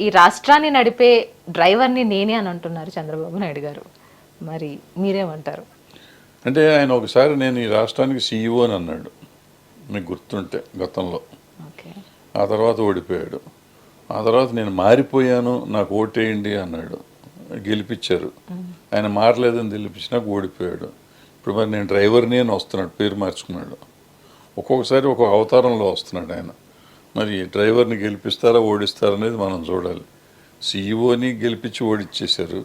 ఈ రాష్ట్రాన్ని నడిపే డ్రైవర్ని నేనే అని అంటున్నారు చంద్రబాబు నాయుడు గారు. మరి మీరేమంటారు? అంటే ఆయన ఒకసారి నేను ఈ రాష్ట్రానికి సీఈఓ అని అన్నాడు. మీకు గుర్తుంటే గతంలో. ఆ తర్వాత ఓడిపోయాడు. ఆ తర్వాత నేను మారిపోయాను నాకు ఓటేయండి అన్నాడు. గెలిపించారు. ఆయన మారలేదని గెలిపించినాక ఓడిపోయాడు. ఇప్పుడు మరి నేను డ్రైవర్ని అని వస్తున్నాడు పేరు మార్చుకున్నాడు. ఒక్కొక్కసారి ఒక్కొక్క అవతారంలో వస్తున్నాడు ఆయన. మరి డ్రైవర్ని గెలిపిస్తారా ఓడిస్తారా అనేది మనం చూడాలి. సీఈఓని గెలిపించి ఓడిచ్చేశారు.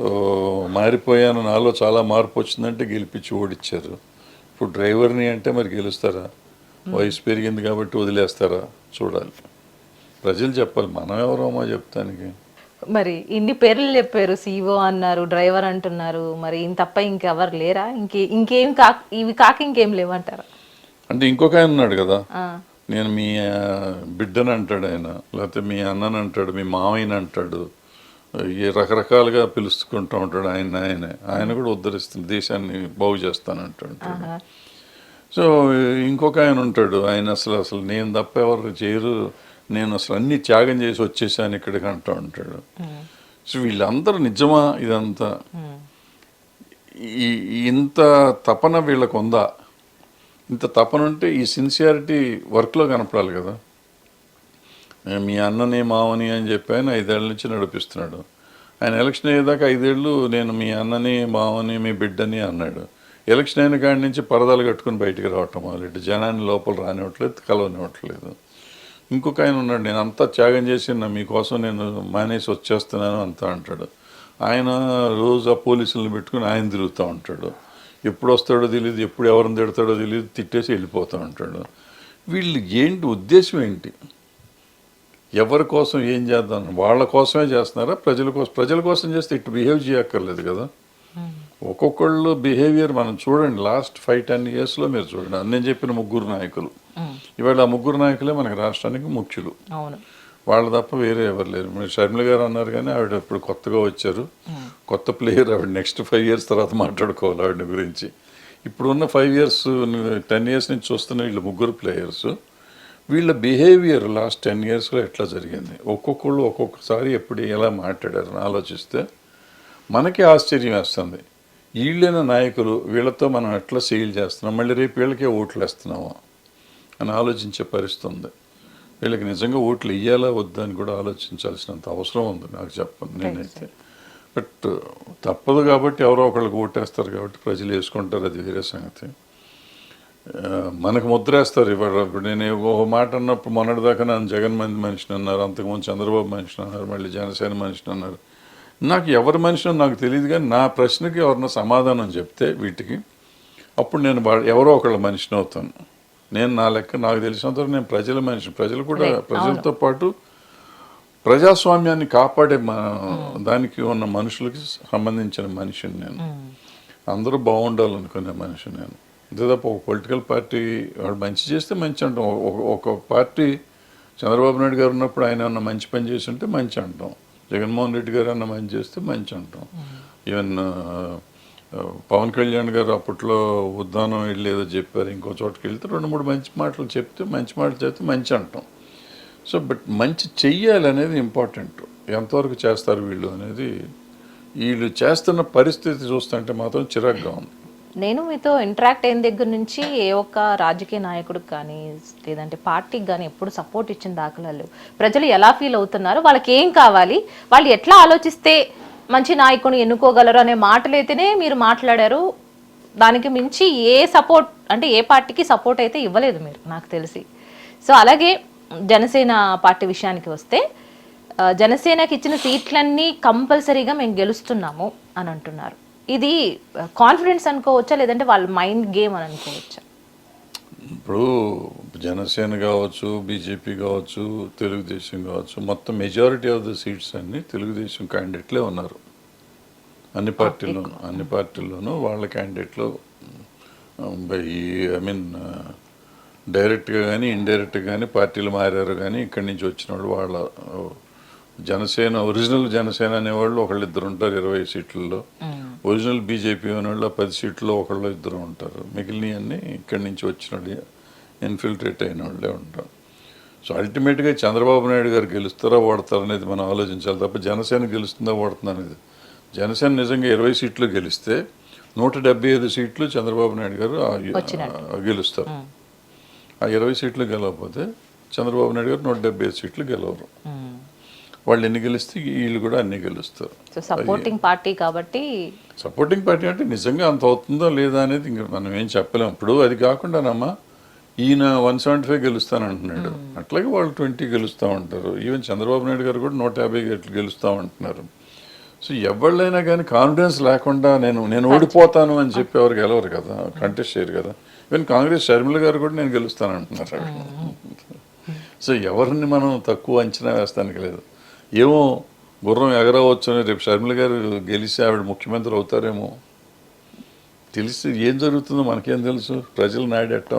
ఓ, మారిపోయాను నాలో చాలా మార్పు వచ్చిందంటే గెలిపించి ఓడిచ్చారు. ఇప్పుడు డ్రైవర్ని అంటే మరి గెలుస్తారా? వయసు పెరిగింది కాబట్టి వదిలేస్తారా? చూడాలి. ప్రజలు చెప్పాలి మనం ఎవరమ్మా చెప్తానికి. మరి ఇన్ని పేర్లు చెప్పారు సీఓ అన్నారు డ్రైవర్ అంటున్నారు. మరి ఇంత తప్ప ఇంకెవరు లేరా? ఇంకే ఇంకేం కా ఇవి కాక ఇంకేం లేవంటారా? అంటే ఇంకొక ఆయన ఉన్నాడు కదా. నేను మీ బిడ్డని అంటాడు ఆయన. లేకపోతే మీ అన్నని అంటాడు మీ మామయ్యని అంటాడు ఈ రకరకాలుగా పిలుచుకుంటూ ఉంటాడు ఆయన ఆయనే. ఆయన కూడా ఉద్ధరిస్తుంది దేశాన్ని బాగు చేస్తానంటాడు. సో ఇంకొక ఆయన ఉంటాడు. ఆయన అసలు అసలు నేను తప్ప ఎవరు చేయరు. నేను అసలు అన్ని త్యాగం చేసి వచ్చేసాను ఇక్కడికి అంటూ ఉంటాడు. సో వీళ్ళందరూ నిజమా ఇదంతా? ఈ ఇంత తపన వీళ్ళకు ఉందా? ఇంత తపన ఉంటే ఈ సిన్సియారిటీ వర్క్లో కనపడాలి కదా. మీ అన్నని మావని అని చెప్పి ఆయన ఐదేళ్ళ నుంచి నడిపిస్తున్నాడు. ఆయన ఎలక్షన్ అయ్యేదాకా ఐదేళ్ళు నేను మీ అన్నని మావని మీ బిడ్డని అన్నాడు. ఎలక్షన్ అయిన కాడి నుంచి పరదాలు కట్టుకుని బయటికి రావటం మొదలెట్టు. జనాన్ని లోపల రానివ్వట్లేదు కలవనివ్వట్లేదు. ఇంకొక ఆయన ఉన్నాడు నేను అంతా త్యాగం చేసి మీకోసం నేను మానేసి వచ్చేస్తున్నాను అంతా అంటాడు. ఆయన రోజు ఆ పోలీసులను పెట్టుకుని ఆయన తిరుగుతూ ఉంటాడు. ఎప్పుడు వస్తాడో తెలియదు ఎప్పుడు ఎవరిని తిడతాడో తెలియదు తిట్టేసి వెళ్ళిపోతూ ఉంటాడు. వీళ్ళు ఏంటి ఉద్దేశం ఏంటి? ఎవరి కోసం ఏం చేద్దాం? వాళ్ళ కోసమే చేస్తున్నారా? ప్రజల కోసం ప్రజల కోసం చేస్తే ఇటు బిహేవ్ చేయక్కర్లేదు కదా. ఉమ్, ఒక్కొక్కళ్ళు బిహేవియర్ మనం చూడండి లాస్ట్ ఫైవ్ టెన్ ఇయర్స్లో మీరు చూడండి. నేను చెప్పిన ముగ్గురు నాయకులు. ఉమ్, ఇవాళ ఆ ముగ్గురు నాయకులే మనకి రాష్ట్రానికి ముఖ్యులు. వాళ్ళు తప్ప వేరే ఎవరు లేరు. మీరు షర్మిల గారు అన్నారు కానీ ఆవిడ ఇప్పుడు కొత్తగా వచ్చారు. కొత్త ప్లేయర్ ఆవిడ. నెక్స్ట్ ఫైవ్ ఇయర్స్ తర్వాత మాట్లాడుకోవాలి ఆవిడ గురించి. ఇప్పుడున్న ఫైవ్ ఇయర్స్ టెన్ ఇయర్స్ నుంచి చూస్తున్న వీళ్ళు ముగ్గురు ప్లేయర్స్ వీళ్ళ బిహేవియర్ లాస్ట్ టెన్ ఇయర్స్లో ఎట్లా జరిగింది? ఒక్కొక్కళ్ళు ఒక్కొక్కసారి ఎప్పుడు ఎలా మాట్లాడారని ఆలోచిస్తే మనకి ఆశ్చర్యం వేస్తుంది. వీళ్ళైన నాయకులు వీళ్ళతో మనం ఎట్లా సీల్ చేస్తున్నాం? మళ్ళీ రేపు వీళ్ళకే ఓట్లు వేస్తున్నాము? అని ఆలోచించే పరిస్థితి ఉంది. వీళ్ళకి నిజంగా ఓట్లు ఇయ్యాలా వద్దా అని కూడా ఆలోచించాల్సినంత అవసరం ఉంది నాకు చెప్పండి నేనైతే. బట్ తప్పదు కాబట్టి ఎవరో ఒకళ్ళకి ఓటేస్తారు కాబట్టి ప్రజలు వేసుకుంటారు అది వేరే సంగతి. మనకు ముద్రేస్తారు ఇవాళ ఇప్పుడు నేను ఒక మాట అన్నప్పుడు మొన్నటిదాకా నన్ను జగన్ మంది మనిషిని అన్నారు అంతకుముందు చంద్రబాబు మనిషిని అన్నారు మళ్ళీ జనసేన మనిషిని అన్నారు. నాకు ఎవరి మనిషినో నాకు తెలియదు కానీ నా ప్రశ్నకి ఎవరన్నా సమాధానం చెప్తే వీటికి అప్పుడు నేను ఎవరో ఒకళ్ళ మనిషిని అవుతాను. నేను నా లెక్క నాకు తెలిసినంత వరకు నేను ప్రజల మనిషి ప్రజలు కూడా. ప్రజలతో పాటు ప్రజాస్వామ్యాన్ని కాపాడే దానికి ఉన్న మనుషులకి సంబంధించిన మనిషిని నేను. అందరూ బాగుండాలనుకునే మనిషి నేను. అంతే తప్ప ఒక పొలిటికల్ పార్టీ వాడు మంచి చేస్తే మంచి అంటాం. ఒక- పార్టీ చంద్రబాబు నాయుడు గారు ఉన్నప్పుడు ఆయన ఏమన్నా మంచి పని చేసి ఉంటే మంచి అంటాం. జగన్మోహన్ రెడ్డి గారు అన్న మంచి చేస్తే మంచి అంటాం. ఈవెన్ పవన్ కళ్యాణ్ గారు అప్పట్లో ఉద్దానం వెళ్ళేదో చెప్పారు ఇంకో చోటుకి వెళ్తే రెండు మూడు మంచి మాటలు చెప్తే మంచి మాటలు చెప్తే మంచి అంటాం. సో బట్ మంచి చెయ్యాలి అనేది ఇంపార్టెంట్. ఎంతవరకు చేస్తారు వీళ్ళు అనేది వీళ్ళు చేస్తున్న పరిస్థితి చూస్తుంటే మాత్రం చిరాగ్గా ఉంది. నేను మీతో ఇంటరాక్ట్ అయిన దగ్గర నుంచి ఏ ఒక్క రాజకీయ నాయకుడికి కానీ లేదంటే పార్టీకి కానీ ఎప్పుడు సపోర్ట్ ఇచ్చిన దాఖలాలు లేవు. ప్రజలు ఎలా ఫీల్ అవుతున్నారు వాళ్ళకి ఏం కావాలి వాళ్ళు ఎట్లా ఆలోచిస్తే మంచి నాయకుని ఎన్నుకోగలరు అనే మాటలైతేనే మీరు మాట్లాడారు. దానికి మించి ఏ సపోర్ట్ అంటే ఏ పార్టీకి సపోర్ట్ అయితే ఇవ్వలేదు మీరు నాకు తెలిసి. సో అలాగే జనసేన పార్టీ విషయానికి వస్తే జనసేనకి ఇచ్చిన సీట్లన్నీ కంపల్సరీగా మేము గెలుస్తున్నాము అని అంటున్నారు. ఇది కాన్ఫిడెన్స్ అనుకోవచ్చా లేదంటే వాళ్ళ మైండ్ గేమ్ అని అనుకోవచ్చా? ఇప్పుడు జనసేన కావచ్చు బీజేపీ కావచ్చు తెలుగుదేశం కావచ్చు మొత్తం మెజారిటీ ఆఫ్ ద సీట్స్ అన్ని తెలుగుదేశం క్యాండిడేట్లే ఉన్నారు. అన్ని పార్టీల్లోనూ అన్ని పార్టీల్లోనూ వాళ్ళ క్యాండిడేట్లు ఈ ఐ మీన్ డైరెక్ట్గా కానీ ఇండైరెక్ట్గా కానీ పార్టీలు మారారు కానీ ఇక్కడి నుంచి వచ్చిన వాళ్ళు వాళ్ళ జనసేన ఒరిజినల్ జనసేన అనేవాళ్ళు ఒకళ్ళిద్దరు ఉంటారు ఇరవై సీట్లలో. ఒరిజినల్ బీజేపీ అనేవాళ్ళు పది సీట్లో ఒకళ్ళు ఇద్దరు ఉంటారు. మిగిలినవన్నీ ఇక్కడి నుంచి వచ్చిన ఇన్ఫిల్ట్రేట్ అయిన వాళ్ళే ఉంటారు. సో అల్టిమేట్గా చంద్రబాబు నాయుడు గారు గెలుస్తారా ఓడతారా అనేది మనం ఆలోచించాలి తప్ప జనసేన గెలుస్తుందా ఓడుతుందా అనేది జనసేన నిజంగా ఇరవై సీట్లు గెలిస్తే నూట డెబ్బై ఐదు సీట్లు చంద్రబాబు నాయుడు గారు గెలుస్తారు. ఆ ఇరవై సీట్లు గెలవకపోతే చంద్రబాబు నాయుడు గారు నూట డెబ్బై ఐదు సీట్లు గెలవరు. వాళ్ళు ఎన్ని గెలిస్తే వీళ్ళు కూడా అన్ని గెలుస్తారు. సపోర్టింగ్ పార్టీ కాబట్టి సపోర్టింగ్ పార్టీ అంటే నిజంగా అంత అవుతుందో లేదా అనేది ఇంక మనం ఏం చెప్పలేం. ఇప్పుడు అది కాకుండానమ్మా ఈయన వన్ సెవెంటీ ఫైవ్ గెలుస్తాను అంటున్నాడు అట్లాగే వాళ్ళు ట్వంటీ గెలుస్తూ ఉంటారు. ఈవెన్ చంద్రబాబు నాయుడు గారు కూడా నూట యాభై గెట్లు గెలుస్తూ ఉంటున్నారు. సో ఎవళ్ళైనా కానీ కాన్ఫిడెన్స్ లేకుండా నేను నేను ఓడిపోతాను అని చెప్పి ఎవరు గెలవరు కదా కంటెస్ట్ చేయరు కదా. ఈవెన్ కాంగ్రెస్ షర్మిల గారు కూడా నేను గెలుస్తాను అంటున్నారు సో ఎవరిని మనం తక్కువ అంచనా వేస్తానికి లేదు. ఏమో గుర్రం ఎగరవచ్చు అని రేపు షర్మిల గారు గెలిచి ఆవిడ ముఖ్యమంత్రి అవుతారేమో. తెలిసి ఏం జరుగుతుందో మనకేం తెలుసు? ప్రజల నాయుడు ఎట్టా